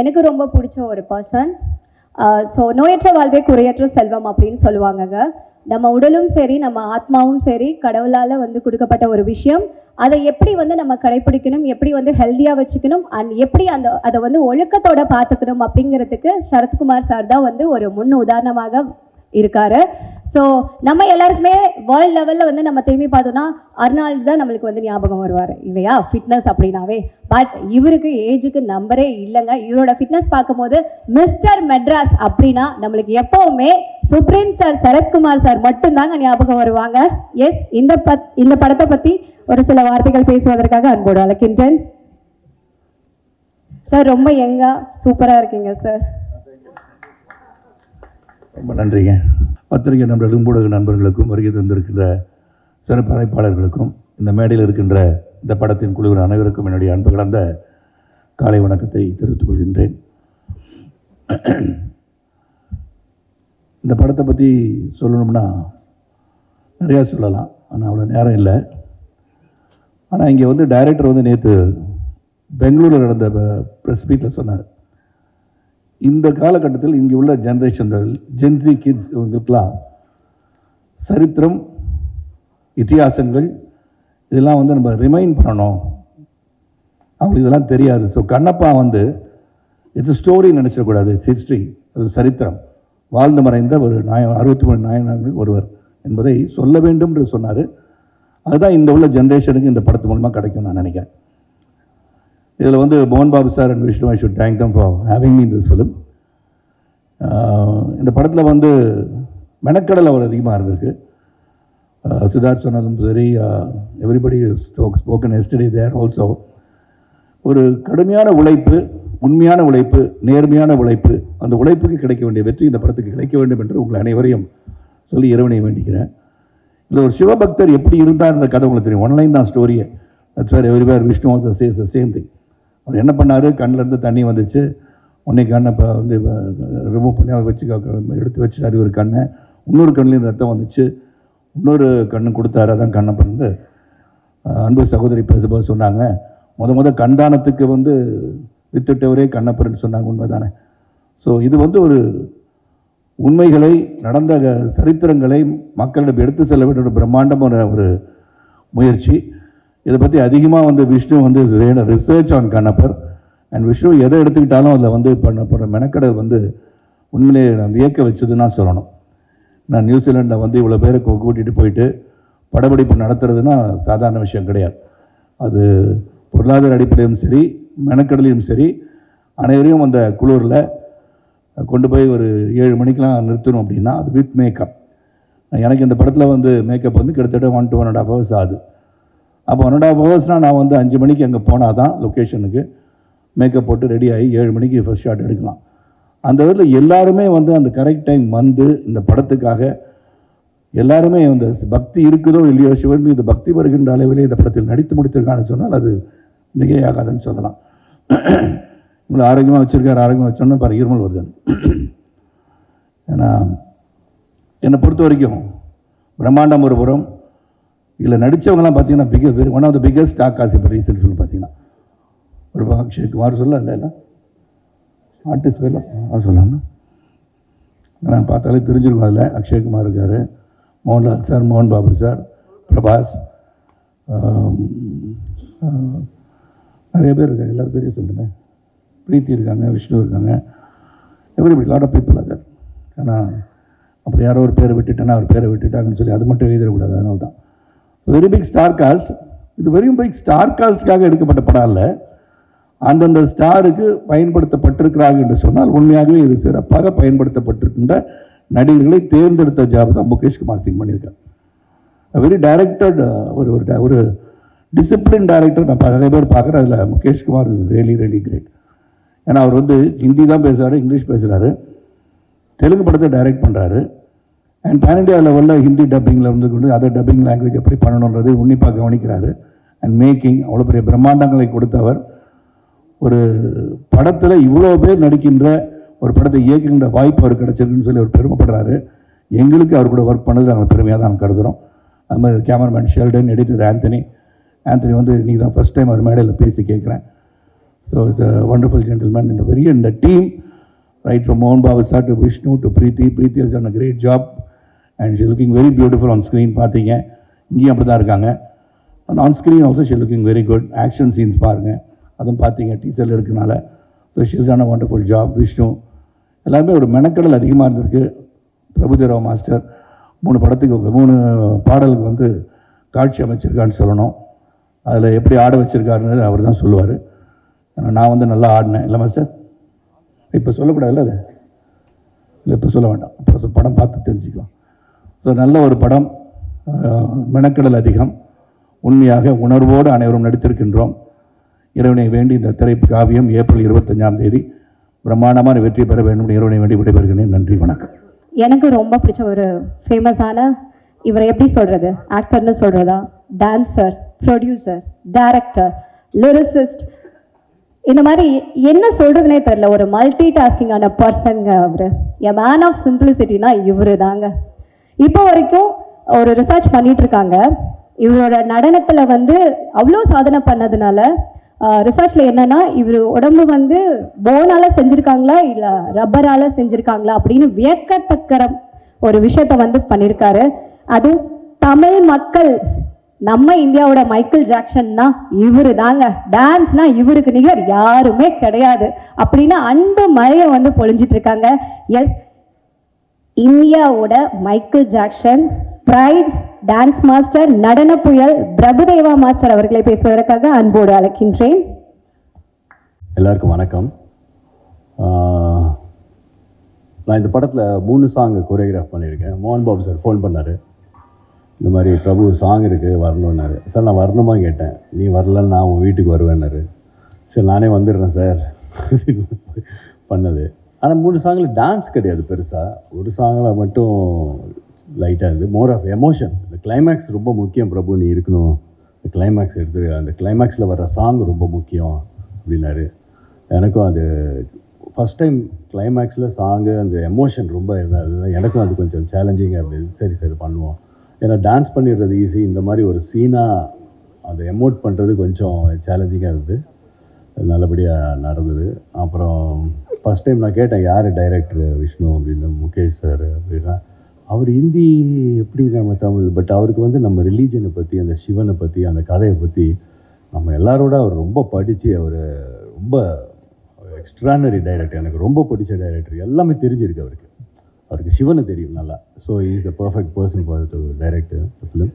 எனக்கு ரொம்ப பிடிச்ச ஒரு பர்சன் ஸோ நோயற்ற வாழ்வே குறையற்ற செல்வம் அப்படின்னு சொல்லுவாங்கங்க. நம்ம உடலும் சரி நம்ம ஆத்மாவும் சரி கடவுளால் வந்து கொடுக்கப்பட்ட ஒரு விஷயம். அதை எப்படி வந்து நம்ம கடைப்பிடிக்கணும் எப்படி வந்து ஹெல்த்தியாக வச்சுக்கணும் அண்ட் எப்படி அந்த அதை வந்து ஒழுக்கத்தோட பார்த்துக்கணும் அப்படிங்கிறதுக்கு சரத்குமார் சார் தான் வந்து ஒரு முன் உதாரணமாக இருக்காரு. ஸோ நம்ம எல்லாருக்குமே வேர்ல்ட் லெவலில் வந்து நம்ம திரும்பி பார்த்தோம்னா அர்னால்டு தான் நம்மளுக்கு வந்து ஞாபகம் வருவார் இல்லையா? ஃபிட்னஸ் அப்படின்னாவே. பட் இவருக்கு ஏஜுக்கு நம்பரே இல்லைங்க. இவரோட ஃபிட்னஸ் பார்க்கும்போது மிஸ்டர் மெட்ராஸ் அப்படின்னா நம்மளுக்கு எப்போவுமே சுப்ரீம் ஸ்டார் சரத்குமார் சார் மட்டும்தாங்க ஞாபகம் வருவாங்க. எஸ் இந்த பத் இந்த படத்தை பற்றி ஒரு சில வார்த்தைகள் பேசுவதற்காக அன்போடு அழைக்கின்றேன். சார் ரொம்ப எங்கா சூப்பராக இருக்கீங்க சார் ரொம்ப நன்றிங்க. பத்திரிகை நண்பர்களும் ஊடக நண்பர்களுக்கும் வருகை தந்திருக்கின்ற சிறப்பு அழைப்பாளர்களுக்கும் இந்த மேடையில் இருக்கின்ற இந்த படத்தின் குழுவின் அனைவருக்கும் என்னுடைய அன்பு கலந்த காலை வணக்கத்தை தெரிவித்துக் கொள்கின்றேன். இந்த படத்தை பற்றி சொல்லணும்னா நிறையா சொல்லலாம். ஆனால் அவ்வளோ நேரம் இல்லை. ஆனால் இங்கே வந்து டைரக்டர் வந்து நேற்று பெங்களூரில் நடந்த ப்ரெஸ் மீட்டில் சொன்னார். இந்த காலகட்டத்தில் இங்கே உள்ள ஜென்ரேஷன்கள் ஜென்சி கிட்ஸ் இவங்களுக்கெல்லாம் சரித்திரம் இத்தியாசங்கள் இதெல்லாம் வந்து நம்ம ரிமைண்ட் பண்ணணும். அவங்களுக்கு இதெல்லாம் தெரியாது. ஸோ கண்ணப்பா வந்து இட்ஸ் ஸ்டோரி நினச்சிடக்கூடாது இட்ஸ் ஹிஸ்ட்ரி அது சரித்திரம். வாழ்ந்து மறைந்த ஒரு நாய அறுபத்தி மூணு நாயனார்கள் ஒருவர் என்பதை சொல்ல வேண்டும் என்று சொன்னார். அதுதான் இந்த உள்ள ஜென்ரேஷனுக்கு இந்த படத்து மூலமாக கிடைக்கும் நான் நினைக்கிறேன். இதில் வந்து மோகன் Babu sir and Vishnu I should thank them for having me in this film இந்த படத்தில் வந்து மெனக்கடல் அவர் அதிகமாக இருந்திருக்கு. சித்தார்த் சொன்னதும் சரி everybody spoken study there also ஒரு கடுமையான உழைப்பு உண்மையான உழைப்பு நேர்மையான உழைப்பு அந்த உழைப்புக்கு கிடைக்க வேண்டிய வெற்றி இந்த படத்துக்கு கிடைக்க வேண்டும் என்று உங்கள் அனைவரையும் சொல்லி இறைவனை வேண்டிக்கிறேன். இதில் ஒரு சிவபக்தர் எப்படி இருந்தார்ன்ற கதை உங்களுக்கு தெரியும். ஒன்லைன் தான் ஸ்டோரியை that's where everywhere Vishnu also says the same thing அவர் என்ன பண்ணார்? கண்ணிலேருந்து தண்ணி வந்துச்சு. உன்னை கண்ணை இப்போ வந்து ரிமூவ் பண்ணி அதை வச்சு எடுத்து வச்சுட்டார் ஒரு கண்ணை. இன்னொரு கண்ணிலேருந்து ரத்தம் வந்துச்சு. இன்னொரு கண்ணு கொடுத்தாரு. அதான் கண்ணை பிறந்து. அன்பு சகோதரி பேசும்போது சொன்னாங்க முத முத கண்தானத்துக்கு வந்து வித்துட்டவரே கண்ணப்பர்னு சொன்னாங்க. உண்மை தானே ஸோ இது வந்து ஒரு உண்மைகளை நடந்த சரித்திரங்களை மக்களிடம் எடுத்து செல்ல வேண்டிய ஒரு பிரம்மாண்டமான ஒரு முயற்சி. இதை பற்றி அதிகமாக வந்து விஷ்ணு வந்து research on Kannappar. And Vishnu எதை எடுத்துக்கிட்டாலும் அதில் வந்து பண்ண போகிற மெனக்கடை வந்து உண்மையிலே நான் வியக்க வச்சதுன்னா சொல்லணும். நான் நியூசிலாண்டில் வந்து இவ்வளோ பேரை கூட்டிகிட்டு போயிட்டு படப்பிடிப்பு நடத்துறதுன்னா சாதாரண விஷயம் கிடையாது. அது பொருளாதார அடிப்படையிலும் சரி மெனக்கடலையும் சரி அனைவரையும் அந்த குளூரில் கொண்டு போய் ஒரு ஏழு மணிக்கெலாம் நிறுத்தணும் அப்படின்னா அது வித் மேக்கப் எனக்கு இந்த படத்தில் வந்து மேக்கப் வந்து கிட்டத்தட்ட one to one and half hours ஆகுது. அப்போ ஒன் அண்ட் ஹாஃப் ஹவர்ஸ்னால் நான் வந்து அஞ்சு மணிக்கு அங்கே போனால் தான் லொக்கேஷனுக்கு மேக்கப் போட்டு ரெடி ஆகி ஏழு மணிக்கு ஃபஸ்ட் ஷாட் எடுக்கலாம். அந்த இதில் எல்லாருமே வந்து அந்த கரெக்ட் டைம் வந்து இந்த படத்துக்காக எல்லாருமே வந்து பக்தி இருக்குதோ இல்லையோ சிவன் மீது பக்தி வருகின்ற அளவிலே இந்த படத்தில் நடித்து முடித்திருக்கான்னு சொன்னால் அது மிகையாகாதுன்னு சொல்லலாம். உங்களை ஆரோக்கியமாக வச்சுருக்காரு ஆரோக்கியமாக வச்சோன்னா பாரு இருமல் வருது ஏன்னா என்னை பொறுத்த வரைக்கும் பிரம்மாண்டம் ஒரு புறம் இல்லை நடித்தவங்கலாம் பார்த்தீங்கன்னா big one of the biggest stock காசு இப்போ ரீசன்ட் ஃபிலிம் பார்த்தீங்கன்னா. ஒரு அக்ஷய் குமார் சொல்ல இல்லை இல்லை. ஆர்டிஸ்ட் சொல்லலாம் அது சொல்லலாம்னா நான் பார்த்தாலே தெரிஞ்சிருக்கும் அதில். அக்ஷய்குமார் இருக்கார். மோகன்லால் சார் மோகன் பாபு சார் பிரபாஸ் நிறைய பேர் இருக்காங்க. எல்லாரும் பேரையும் சொல்லுமே பிரீத்தி இருக்காங்க விஷ்ணு இருக்காங்க. Everybody lot of people other ஆனால் அப்புறம் யாரோ ஒரு பேரை விட்டுட்டேன்னா அவர் பேரை விட்டுட்டாங்கன்னு சொல்லி அது மட்டும் எழுதிடக்கூடாது அதனால தான் வெரி பிக் ஸ்டார் காஸ்ட் இது வெறும் பிக் ஸ்டார் காஸ்ட்டுக்காக எடுக்கப்பட்ட படம் இல்லை அந்தந்த ஸ்டாருக்கு பயன்படுத்தப்பட்டிருக்கிறார்கள் என்று சொன்னால் உண்மையாகவே இது சிறப்பாக பயன்படுத்தப்பட்டிருக்கின்ற நடிகர்களை தேர்ந்தெடுத்த ஜாப் தான் முகேஷ் குமார் சிங் பண்ணியிருக்கார். வெரி டைரக்டட் uh, ஒரு ஒரு ஒரு டிசிப்ளின் டைரக்டர் நான் நிறைய பேர் பார்க்குறேன் அதில் Mukesh Kumar is really really great ஏன்னா அவர் வந்து ஹிந்தி தான் பேசுகிறாரு இங்கிலீஷ் பேசுகிறாரு தெலுங்கு படத்தை டைரக்ட் பண்ணுறாரு அண்ட் பேன் இண்டியா லெவலில் ஹிந்தி டப்பிங்கில் இருந்து கொண்டு அதர் டப்பிங் லாங்குவேஜ் எப்படி பண்ணணுன்றது உன்னிப்பாக கவனிக்கிறாரு. அண்ட் மேக்கிங் அவ்வளோ பெரிய பிரம்மாண்டங்களை கொடுத்தவர். ஒரு படத்தில் இவ்வளோ பேர் நடிக்கின்ற ஒரு படத்தை இயக்குகின்ற வாய்ப்பு அவர் கிடைச்சிருக்குன்னு சொல்லி அவர் பெருமைப்படுறாரு. எங்களுக்கு அவர் கூட ஒர்க் பண்ணது நாங்கள் பெருமையாக தான் கருதுகிறோம் அது மாதிரி கேமராமேன் ஷெல்டன் எடிட்டர் ஆந்தனி ஆந்தனி வந்து இன்றைக்கி தான் ஃபஸ்ட் டைம் அவர் மேடையில் பேசி கேட்குறேன் so it's a wonderful gentleman இந்த பெரிய இந்த டீம் ரைட் ஃப்ரம் மோகன் Babu sir to Vishnu to Preethi Preethi a great job and she looking very beautiful on screen பார்த்தீங்க இங்கேயும் அப்படி தான் இருக்காங்க. And on screen also she looking very good action scenes பாருங்கள் அதுவும் பார்த்தீங்க டீச்சரில் இருக்கனால. So she's done a wonderful job Vishnu எல்லாருமே ஒரு மெனக்கடல் அதிகமாக இருந்திருக்கு. பிரபுதேரவ மாஸ்டர் மூணு படத்துக்கு மூணு பாடலுக்கு வந்து காட்சி அமைச்சிருக்கான்னு சொல்லணும். அதில் எப்படி ஆட வச்சுருக்காருன்னு அவர் தான் சொல்லுவார். நான் வந்து நல்லா ஆடினேன். இல்லை மாஸ்டர்? இப்போ சொல்லக்கூடாதுல்ல அது? இல்லை இப்போ சொல்ல வேண்டாம். இப்போ படம் பார்த்து தெரிஞ்சுக்கலாம். ஸோ நல்ல ஒரு படம் மெனக்கடல் அதிகம். உண்மையாக உணர்வோடு அனைவரும் நடித்திருக்கின்றோம். இறைவனை வேண்டி இந்த திரை காவியம் ஏப்ரல் இருபத்தஞ்சாம் தேதி பிரம்மாண்டமான வெற்றி பெற வேண்டும் இறைவனை வேண்டி விடைபெறுகிறேன். நன்றி வணக்கம். எனக்கு ரொம்ப பிடிச்ச ஒரு ஃபேமஸான இவரை எப்படி சொல்கிறது ஆக்டர்னு சொல்கிறதா டான்சர் ப்ரொடியூசர் டைரக்டர் லிரிசிஸ்ட் இந்த மாதிரி என்ன சொல்கிறதுனே தெரில ஒரு மல்டி டாஸ்கிங்கான பர்சனுங்க அவர். என் மேன் ஆஃப் சிம்பிளிசிட்டினா இவரு தாங்க இப்போ வரைக்கும் ஒரு ரிசர்ச் பண்ணிட்டு இருக்காங்க இவரோட நடனத்தில் வந்து அவ்வளோ சாதனை பண்ணதுனால ரிசர்ச்ல என்னன்னா இவர் உடம்பு வந்து போனால செஞ்சிருக்காங்களா இல்ல ரப்பரால செஞ்சிருக்காங்களா அப்படின்னு வியக்கத்தக்கற ஒரு விஷயத்த வந்து பண்ணியிருக்காரு அதுவும் தமிழ் மக்கள் நம்ம இந்தியாவோட மைக்கேல் ஜாக்சன்னா இவரு தாங்க டான்ஸ்னா இவருக்கு நிகர் யாருமே கிடையாது. அப்படின்னு அன்பு மழையை வந்து பொழிஞ்சிட்டு இருக்காங்க எஸ் இந்தியாவோட Michael Jackson pride dance master நடன புயல் பிரபுதேவா மாஸ்டர் அவர்களை பேசுவதற்காக அன்போடு அழைக்கின்றேன். எல்லாருக்கும் வணக்கம். நான் இந்த படத்தில் மூணு சாங் கொரியோகிராஃப் பண்ணியிருக்கேன். மோகன் பாபு சார் ஃபோன் பண்ணார். இந்த மாதிரி பிரபு சாங் இருக்குது வரணுன்னாரு சார் நான் வரணுமா கேட்டேன். நீ வரலன்னு நான் உன் வீட்டுக்கு வருவேன்னாரு. சரி நானே வந்துடுறேன் சார். பண்ணது. ஆனால் மூணு சாங்கில் டான்ஸ் கிடையாது பெருசாக ஒரு சாங்கில் மட்டும் லைட்டாக இருந்து மோர் ஆஃப் எமோஷன் இந்த கிளைமேக்ஸ் ரொம்ப முக்கியம் பிரபு நீ இருக்கணும். இந்த கிளைமேக்ஸ் எடுத்து அந்த கிளைமேக்ஸில் வர சாங் ரொம்ப முக்கியம் அப்படின்னாரு. எனக்கும் அது ஃபஸ்ட் டைம் கிளைமேக்ஸில் சாங்கு அந்த எமோஷன் ரொம்ப இதாக எனக்கும் அது கொஞ்சம் சேலஞ்சிங்காக இருந்தது. சரி சரி பண்ணுவோம். ஏன்னா டான்ஸ் பண்ணிடுறது ஈஸி இந்த மாதிரி ஒரு சீனாக அதை எமோட் பண்ணுறது கொஞ்சம் சேலஞ்சிங்காக இருந்தது. நல்லபடியாக நடந்தது. அப்புறம் ஃபஸ்ட் டைம் நான் கேட்டேன் யார் டைரக்டர் விஷ்ணு அப்படின்னு முகேஷ் சார் அப்படின்னா அவர் ஹிந்தி எப்படி நம்ம தமிழ் பட் அவருக்கு வந்து நம்ம ரிலீஜனை பற்றி அந்த சிவனை பற்றி அந்த கதையை பற்றி நம்ம எல்லாரோட அவர் ரொம்ப படித்து அவர் ரொம்ப எக்ஸ்ட்ரானரி டைரக்டர் எனக்கு ரொம்ப பிடிச்ச டைரக்டர் எல்லாமே தெரிஞ்சிருக்கு அவருக்கு. அவருக்கு சிவனை தெரியும் நல்லா. So is the perfect person for director direct film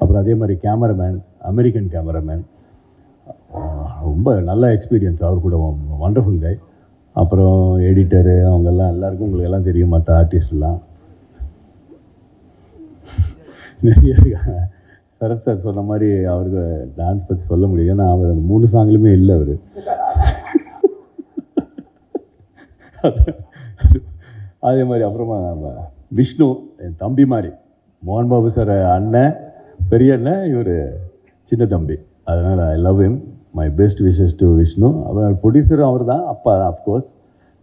அப்புறம் அதே மாதிரி கேமராமேன் அமெரிக்கன் கேமராமேன் ரொம்ப நல்ல எக்ஸ்பீரியன்ஸ் அவர் கூட வண்டர்ஃபுல் கை அப்புறம் எடிட்டரு அவங்கெல்லாம் எல்லாருக்கும் உங்களுக்கு எல்லாம் தெரியும் மற்ற ஆர்டிஸ்ட்லாம் நிறைய இருக்காங்க. சரத் சார் சொன்ன மாதிரி அவருக்கு டான்ஸ் பற்றி சொல்ல முடியும் ஏன்னா அவர் அந்த மூணு சாங்லையுமே இல்லை அவர். அதே மாதிரி அப்புறமா நம்ம விஷ்ணு என் தம்பி மாதிரி. மோகன் பாபு சார் அண்ணன் பெரிய அண்ணன் இவர் சின்ன தம்பி. அதனால் I love him. My best wishes to Vishnu அவர் ப்ரொடியூசரும் அவர் தான் அப்பா தான் அஃப்கோர்ஸ்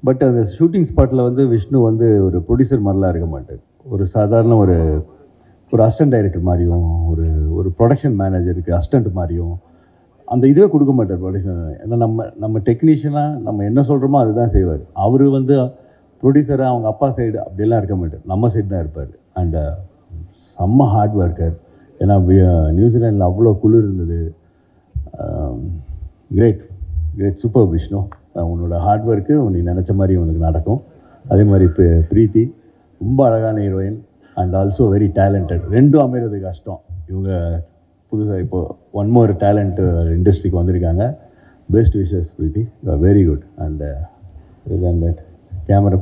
பட் அந்த ஷூட்டிங் ஸ்பாட்டில் வந்து விஷ்ணு வந்து ஒரு ப்ரொடியூசர் மாதிரிலாம் இருக்க மாட்டார். ஒரு சாதாரண ஒரு ஒரு அசிஸ்டன்ட் டைரக்டர் மாதிரியும் ஒரு ஒரு ப்ரொடக்ஷன் மேனேஜருக்கு அசிஸ்டண்ட் மாதிரியும் அந்த இதுவே கொடுக்க மாட்டார் ப்ரொடியூசர் ஏன்னா நம்ம நம்ம டெக்னீஷியனாக நம்ம என்ன சொல்கிறோமோ அதுதான் செய்வார். அவர் வந்து ப்ரொடியூசராக அவங்க அப்பா சைடு அப்படிலாம் இருக்க மாட்டார். நம்ம சைடு தான் இருப்பார். அண்ட் uh, செம்ம ஹார்ட் ஒர்க்கர் ஏன்னா நியூசிலாண்டில் uh, அவ்வளோ குளிர் இருந்தது. Um, great great super Vishnu உன்னோட ஹார்ட் ஒர்க்கு நீ நினச்ச மாதிரி உனக்கு நடக்கும். அதே மாதிரி இப்போ பிரீத்தி ரொம்ப அழகான heroine and also very talented ரெண்டும் அமைகிறது கஷ்டம். இவங்க புதுசாக இப்போது ஒன் மோர் டேலண்ட் இண்டஸ்ட்ரிக்கு வந்திருக்காங்க. Best wishes Preethi. Very good and and camera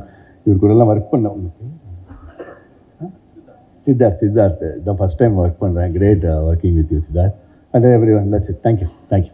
இவர் கூடலாம் ஒர்க் பண்ண உனக்கு சித்தார்த் சித்தார்த் தான் ஃபஸ்ட் டைம் ஒர்க் பண்ணுறேன் great working with you Siddharth and every one that's it thank you thank you